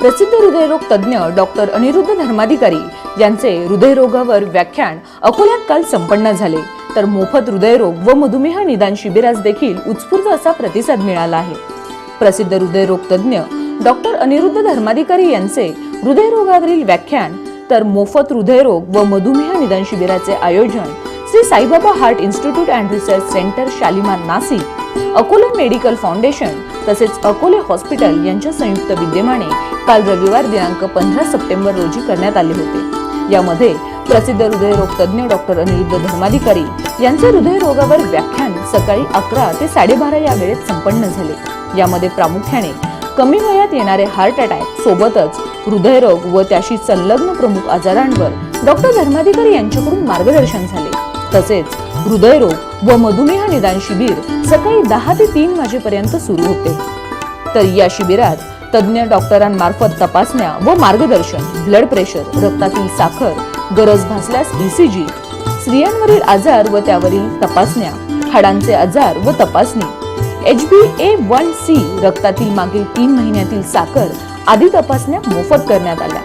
प्रसिद्ध हृदयरोग तज्ज्ञ डॉक्टर अनिरुद्ध धर्माधिकारी यांचे हृदयरोगावर व्याख्यान अकोल्यात काल संपन्न झाले. तर मोफत हृदयरोग व मधुमेह निदान शिबिरास देखील उत्स्फूर्त असा प्रतिसाद मिळाला आहे. प्रसिद्ध हृदयरोग तज्ज्ञ डॉक्टर अनिरुद्ध धर्माधिकारी यांचे हृदयरोगावरील व्याख्यान तर मोफत हृदयरोग व मधुमेह निदान शिबिराचे आयोजन Shri Saibaba heart institute and research centre Shalimar Nashik Akole medical foundation तसेच अकोले हॉस्पिटल यांच्या संयुक्त विद्यमाने काल रविवार दिनांक पंधरा सप्टेंबर रोजी करण्यात आले होते. यामध्ये प्रसिद्ध हृदयरोग तज्ज्ञ डॉक्टर अनिरुद्ध धर्माधिकारी यांचे हृदयरोगावर व्याख्यान सकाळी अकरा ते साडेबारा या वेळेत संपन्न झाले. यामध्ये प्रामुख्याने कमी वयात येणारे हार्ट अटॅक सोबतच हृदयरोग व त्याशी संलग्न प्रमुख आजारांवर डॉक्टर धर्माधिकारी यांच्याकडून मार्गदर्शन झाले. तसेच हृदयरोग व मधुमेह निदान शिबिर सकाळी दहा ते तीन वाजेपर्यंत सुरू होते. तर या शिबिरात तज्ज्ञ डॉक्टरांमार्फत तपासण्या व मार्गदर्शन ब्लड प्रेशर रक्तातील साखर गरज भासल्यास ईसीजी स्त्रियांवरील आजार व त्यावरील तपासण्या हाडांचे आजार व तपासणी. H B A one C रक्तातील मागील तीन महिन्यातील साखर आदी तपासण्या मोफत करण्यात आल्या.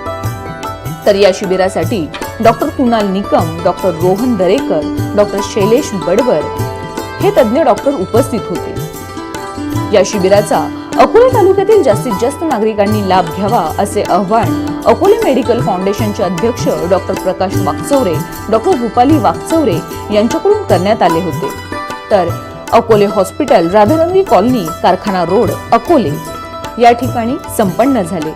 तर या शिबिरासाठी doctor Kunal Nikam doctor Rohan Darekar doctor Shailesh Badwar हे तज्ज्ञ डॉक्टर उपस्थित होते. या शिबिराचा अकोले तालुक्यातील जास्तीत जास्त नागरिकांनी लाभ घ्यावा असे आवाहन अकोले मेडिकल फाउंडेशनचे अध्यक्ष डॉक्टर प्रकाश वाकचौरे डॉक्टर रुपाली वाकचौरे यांच्याकडून करण्यात आले होते. तर अकोले हॉस्पिटल राधानंदी कॉलनी कारखाना रोड अकोले. या ठिकाणी संपन्न झाले.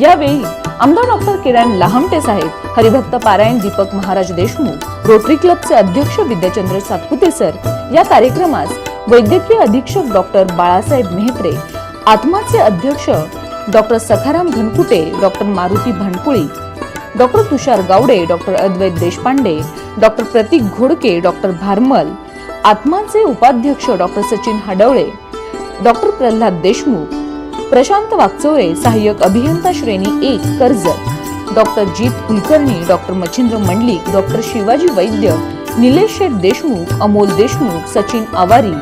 यावेळी आमदार डॉक्टर किरण लहामटे साहेब हरिभक्त पारायण दीपक महाराज देशमुख रोटरी क्लबचे अध्यक्ष विद्याचंद्र सातपुते सर या कार्यक्रमास वैद्यकीय अधीक्षक डॉक्टर बाळासाहेब मेहत्रे आत्माचे अध्यक्ष doctor Sakharam Ghankute doctor Maruti Bhandpuli doctor Tushar Gawade doctor Advait Deshpande doctor Pratik Ghodke doctor Bharmal आत्माचे उपाध्यक्ष डॉक्टर सचिन हडवळे डॉक्टर प्रल्हाद देशमुख प्रशांत वागचोरे सहाय्यक अभियंता श्रेणी एक Karjat doctor Jeet Kulkarni doctor Machhindra Mandlik doctor Shivaji Vaidya Nilesh Sheth Deshmukh Amol Deshmukh Sachin Awari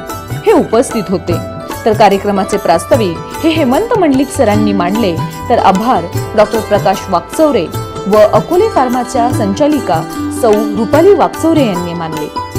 हे उपस्थित होते. तर कार्यक्रमाचे प्रास्ताविक हे हेमंत मंडलिक सरांनी मांडले. तर आभार डॉक्टर प्रकाश वाकचौरे व अकोले फार्माच्या संचालिका सौ रुपाली वाकचौरे यांनी मानले.